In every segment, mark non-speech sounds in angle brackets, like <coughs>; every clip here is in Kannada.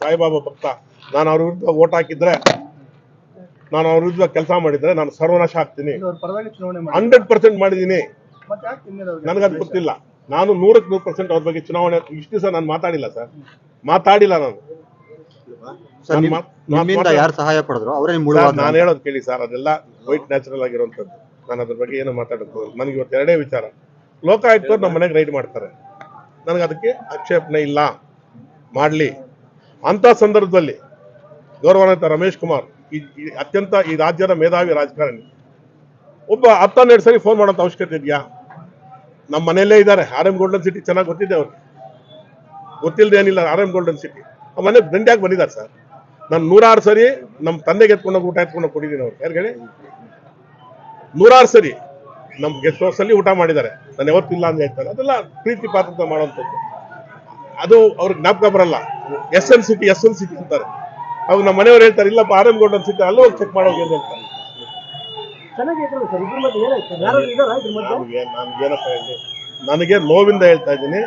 ಸಾಯಿಬಾಬಾ ಭಕ್ತ. ನಾನು ಅವ್ರ ವಿರುದ್ಧ ಓಟ್ ಹಾಕಿದ್ರೆ ನಾನು ಅವ್ರ ವಿರುದ್ಧ ಕೆಲಸ ಮಾಡಿದ್ರೆ ನಾನು ಸರ್ವನಾಶ ಆಗ್ತೀನಿ. ಹಂಡ್ರೆಡ್ ಪರ್ಸೆಂಟ್ ಮಾಡಿದೀನಿ. ನನಗದು ಗೊತ್ತಿಲ್ಲ. ನಾನು ನೂರಕ್ಕೆ ನೂರು ಪರ್ಸೆಂಟ್ ಅವ್ರ ಬಗ್ಗೆ ಚುನಾವಣೆ ಇಷ್ಟು ದಿವಸ ನಾನು ಮಾತಾಡಿಲ್ಲ ಸರ್. ಮಾತಾಡಿಲ್ಲ ನಾನು. ಯಾರು ಸಹಾಯ ಪಡೆದ್ರು? ನಾನು ಹೇಳೋದು ಕೇಳಿ ಸರ್ ಅದೆಲ್ಲ ವೈಟ್ ನ್ಯಾಚುರಲ್ ಆಗಿರುವಂತದ್ದು ನಾನು ಅದ್ರ ಬಗ್ಗೆ ಏನು ಮಾತಾಡೋದು ನನಗೆ ಇವತ್ತು ಎರಡೇ ವಿಚಾರ. ಲೋಕಾಯುಕ್ತರು ನಮ್ಮ ಮನೆಗೆ ರೈಡ್ ಮಾಡ್ತಾರೆ. ನನಗೆ ಅದಕ್ಕೆ ಆಕ್ಷೇಪಣೆ ಇಲ್ಲ. ಮಾಡಲಿ. ಅಂಥ ಸಂದರ್ಭದಲ್ಲಿ ಗೌರವಾನ್ವಿತ ರಮೇಶ್ ಕುಮಾರ್ ಈ ಅತ್ಯಂತ ಈ ರಾಜ್ಯದ ಮೇಧಾವಿ ರಾಜಕಾರಣಿ. ಒಬ್ಬ ಹತ್ತನ್ನೆರಡು ಸರಿ ಫೋನ್ ಮಾಡೋಂಥ ಅವಶ್ಯಕತೆ ಇದೆಯಾ? ನಮ್ಮ ಮನೆಯಲ್ಲೇ ಇದ್ದಾರೆ. ಆರ್ ಎಂ ಗೋಲ್ಡನ್ ಸಿಟಿ ಚೆನ್ನಾಗಿ ಗೊತ್ತಿದೆ ಅವ್ರು. ಗೊತ್ತಿಲ್ಲದೆ ಏನಿಲ್ಲ ಆರ್ ಎಂ ಗೋಲ್ಡನ್ ಸಿಟಿ ಆ ಮನೆ ದಂಡ್ಯಾಗಿ ಬಂದಿದ್ದಾರೆ ಸರ್. ನಾನು ನೂರಾರು ಸರಿ ನಮ್ಮ ತಂದೆಗೆ ಎತ್ಕೊಂಡೋಗಿ ಊಟ ಎತ್ಕೊಂಡು ಕೊಟ್ಟಿದ್ದೀನಿ ಅವ್ರು. ಯಾರು ಹೇಳಿ? ನೂರಾರು ಸರಿ ನಮ್ಮ ಗೆಸ್ಟ್ ಹೌಸ್ ಅಲ್ಲಿ ಊಟ ಮಾಡಿದ್ದಾರೆ. ನಾನು ಯಾವತ್ತಿಲ್ಲ ಅಂತ ಹೇಳ್ತಾರೆ. ಅದೆಲ್ಲ ಪ್ರೀತಿ ಪಾತ್ರ ಮಾಡುವಂಥದ್ದು. ಅದು ಅವ್ರಿಗೆ ಜ್ಞಾಪಕ ಬರಲ್ಲ. S L city S L city ಅಂತಾರೆ. ಅವ್ರು ನಮ್ಮ ಮನೆಯವ್ರು ಹೇಳ್ತಾರೆ ಇಲ್ಲಪ್ಪ ಆರ್ ಎಂ ಗೋಲ್ಡನ್ ಸಿಟಿ ಅಲ್ಲೂ ಚೆಕ್ ಮಾಡೋಗಿ ಅಂತ. ಹೇಳ್ತಾರೆ ಚೆನ್ನಾಗೈತಲ್ಲ ಸರ್ ಇದ್ರ ಮಧ್ಯೆ ಏನಾಯ್ತು? ಯಾರು ಇದಾರಾ ಇದ್ರ ಮಧ್ಯೆ? ನನಗೆ ಏನಪ್ಪ ಹೇಳಿ ನನಗೆ ನೋವಿಂದ ಹೇಳ್ತಾ ಇದ್ದೀನಿ.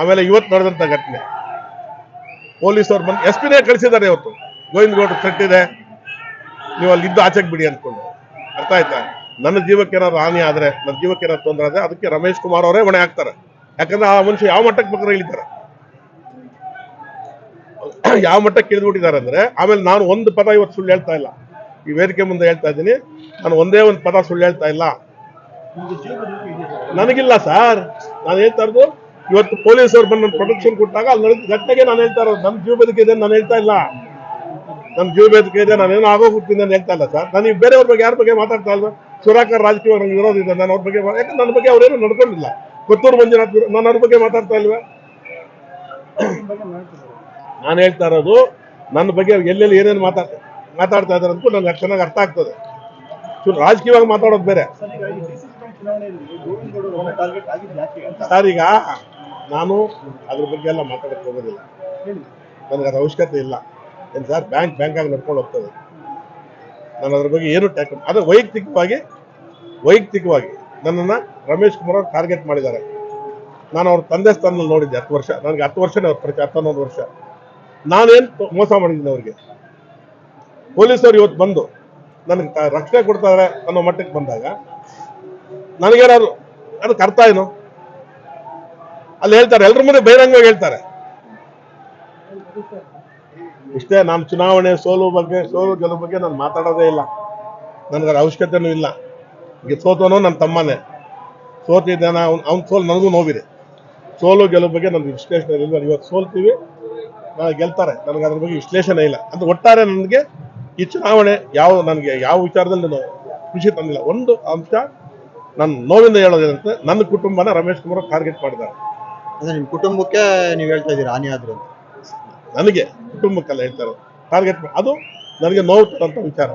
ಆಮೇಲೆ ಇವತ್ತು ನಡೆದಂಥ ಘಟನೆ. ಪೊಲೀಸವ್ರು ಬಂದು ಎಸ್ ಪಿನೇ ಕಳಿಸಿದ್ದಾರೆ ಇವತ್ತು. ಗೋವಿಂದ ಗೌಡ್ರು ಥ್ರೆಟ್ ಇದೆ. ನೀವು ಅಲ್ಲಿ ಇದ್ದು ಆಚೆಗೆ ಬಿಡಿ ಅಂದ್ಕೊಂಡು ಅರ್ಥ ಆಯ್ತಾ? ನನ್ನ ಜೀವಕ್ಕೆ ಏನಾದ್ರು ಹಾನಿ ಆದರೆ ನನ್ನ ಜೀವಕ್ಕೆ ಏನಾದ್ರು ತೊಂದರೆ ಆದರೆ ಅದಕ್ಕೆ ರಮೇಶ್ ಕುಮಾರ್ ಅವರೇ ಹೊಣೆ ಹಾಕ್ತಾರೆ. ಯಾಕಂದ್ರೆ ಆ ಮನುಷ್ಯ ಯಾವ ಮಟ್ಟಕ್ಕೆ ಬೇಕಾದ್ರೆ ಇಳಿತಾರೆ? <coughs> ಯಾವ ಮಟ್ಟಕ್ಕೆ ಇಳಿದ್ಬಿಟ್ಟಿದ್ದಾರೆ ಅಂದ್ರೆ, ಆಮೇಲೆ ನಾನು ಒಂದು ಪದ ಇವತ್ತು ಸುಳ್ಳು ಹೇಳ್ತಾ ಇಲ್ಲ. ಈ ವೇದಿಕೆ ಮುಂದೆ ಹೇಳ್ತಾ ಇದ್ದೀನಿ. ನಾನು ಒಂದೇ ಒಂದು ಪದ ಸುಳ್ಳು ಹೇಳ್ತಾ ಇಲ್ಲ. ಬದುಕು. ನನಗಿಲ್ಲ ಸರ್. ನಾನು ಹೇಳ್ತಾ ಇರೋದು, ಇವತ್ತು ಪೊಲೀಸರು ಬಂದು ನನ್ನ ಪ್ರೊಟೆಕ್ಷನ್ ಕೊಟ್ಟಾಗ ಅಲ್ಲಿ ನಡೆದ ನಾನು ಹೇಳ್ತಾ ಇರೋದು. ನನ್ನ ಜೀವ ಬದುಕಿದೆ ಇದೆ ನಾನು ಹೇಳ್ತಾ ಇಲ್ಲ. ನನ್ನ ಜೀವ ಬದುಕಿದೆ ನಾನೇನೋ ಆಗೋಗ್ಬಿಡ್ತೀನಿ ನಾನು ಹೇಳ್ತಾ ಇಲ್ಲ ಸರ್. ನಾನು ಬೇರೆ ಬೇರೆಯವ್ರ ಬಗ್ಗೆ ಯಾರ ಬಗ್ಗೆ ಮಾತಾಡ್ತಾ ಇಲ್ಲ? ಸುರಾಕರ್ ರಾಜಕೀಯ ನನಗೆ ವಿರೋಧ ಇದೆ. ನಾನು ಅವ್ರ ಬಗ್ಗೆ ಯಾಕಂದ್ರೆ ನನ್ನ ಬಗ್ಗೆ ಅವ್ರೇನು ನಡ್ಕೊಂಡಿಲ್ಲ. ಕೊತ್ತೂರು ಮಂಜುನಾಥ್ ನಾನು ಅವ್ರ ಬಗ್ಗೆ ಮಾತಾಡ್ತಾ ಇಲ್ವಾ? ನಾನು ಹೇಳ್ತಾ ಇರೋದು, ನನ್ನ ಬಗ್ಗೆ ಎಲ್ಲೆಲ್ಲಿ ಏನೇನು ಮಾತಾಡ್ತಾ ಮಾತಾಡ್ತಾ ಇದ್ದಾರೆ ಅಂತ ನನಗೆ ಚೆನ್ನಾಗಿ ಅರ್ಥ ಆಗ್ತದೆ. ಚೂರು ರಾಜಕೀಯವಾಗಿ ಮಾತಾಡೋದು ಬೇರೆ. ಸರ್, ಈಗ ಬ್ಯಾಂಕ್ ನಾನು ಅದ್ರ ಬಗ್ಗೆ ಎಲ್ಲ ಮಾತಾಡಕ್ಕೆ ಹೋಗೋದಿಲ್ಲ. ನನಗೆ ಅದ್ರ ಅವಶ್ಯಕತೆ ಇಲ್ಲ. ಏನು ಸರ್, ಬ್ಯಾಂಕ್ ಬ್ಯಾಂಕಾಗಿ ನಡ್ಕೊಂಡು ಹೋಗ್ತದೆ. ನಾನು ಅದ್ರ ಬಗ್ಗೆ ಏನು ಟ್ಯಾಕ್ ಅದೇ ವೈಯಕ್ತಿಕವಾಗಿ ವೈಯಕ್ತಿಕವಾಗಿ ನನ್ನನ್ನು ರಮೇಶ್ ಕುಮಾರ್ ಅವ್ರು ಟಾರ್ಗೆಟ್ ಮಾಡಿದ್ದಾರೆ. ನಾನು ಅವ್ರ ತಂದೆ ಸ್ಥಾನದಲ್ಲಿ ನೋಡಿದ್ದೆ ಹತ್ತು ವರ್ಷ. ನನಗೆ ಹತ್ತು ವರ್ಷನೇ ಅವ್ರ ಪರಿಚಯ ಹತ್ತೊಂದೊಂದು ವರ್ಷ. ನಾನೇನು ಮೋಸ ಮಾಡಿದ್ದೀನಿ ಅವ್ರಿಗೆ? ಪೊಲೀಸರು ಇವತ್ತು ಬಂದು ನನಗೆ ರಕ್ಷಣೆ ಕೊಡ್ತಾರೆ ಅನ್ನೋ ಮಟ್ಟಕ್ಕೆ ಬಂದಾಗ ನನಗೇನಾದ್ರು ಅದಕ್ಕೆ ಅರ್ಥ ಏನು? ಅಲ್ಲಿ ಹೇಳ್ತಾರೆ ಎಲ್ಲರ ಮುಂದೆ ಬಹಿರಂಗವಾಗಿ ಹೇಳ್ತಾರೆ. ಇಷ್ಟೇ, ನಾನು ಚುನಾವಣೆ, ಸೋಲು ಬಗ್ಗೆ, ಸೋಲು ಗೆಲುವು ಬಗ್ಗೆ ನಾನು ಮಾತಾಡೋದೇ ಇಲ್ಲ. ನನಗೆ ಅದ್ರ ಅವಶ್ಯಕತೆನೂ ಇಲ್ಲ. ಸೋತನೋ ನನ್ನ ತಮ್ಮನೇ. ಸೋತಿದ್ದಾನ ಅವ್ನು ಅವ್ನ ಸೋಲು ನನಗೂ ನೋವಿದೆ. ಸೋಲು ಗೆಲುವು ಬಗ್ಗೆ ನನಗೆ ವಿಶ್ಲೇಷಣೆ ಇಲ್ಲ ಇವತ್ತು ಸೋಲ್ತೀವಿ. ನಾನು ಗೆಲ್ತಾರೆ. ನನಗೆ ಅದ್ರ ಬಗ್ಗೆ ವಿಶ್ಲೇಷಣೆ ಇಲ್ಲ. ಅಂದ್ರೆ ಒಟ್ಟಾರೆ ನನಗೆ ಈ ಚುನಾವಣೆ ಯಾವ ನನಗೆ ಯಾವ ವಿಚಾರದಲ್ಲಿ ನಾನು ಖುಷಿ ತಂದಿಲ್ಲ. ಒಂದು ಅಂಶ ನನ್ನ ನೋವಿಂದ ಹೇಳೋದೇನಂತೆ ನನ್ನ ಕುಟುಂಬನ ರಮೇಶ್ ಕುಮಾರ್ ಟಾರ್ಗೆಟ್ ಮಾಡಿದ್ದಾರೆ. ಅಂದ್ರೆ ನಿಮ್ಮ ಕುಟುಂಬಕ್ಕೆ ನೀವು ಹೇಳ್ತಾ ಇದ್ದೀರಾ? ಹಾನಿ ಆದ್ರು ಅಂತ. ನನಗೆ ಕುಟುಂಬಕ್ಕೆಲ್ಲ ಹೇಳ್ತಾರೆ ಟಾರ್ಗೆಟ್ ಅದು ನನಗೆ ನೋವು ತರಂತ ವಿಚಾರ.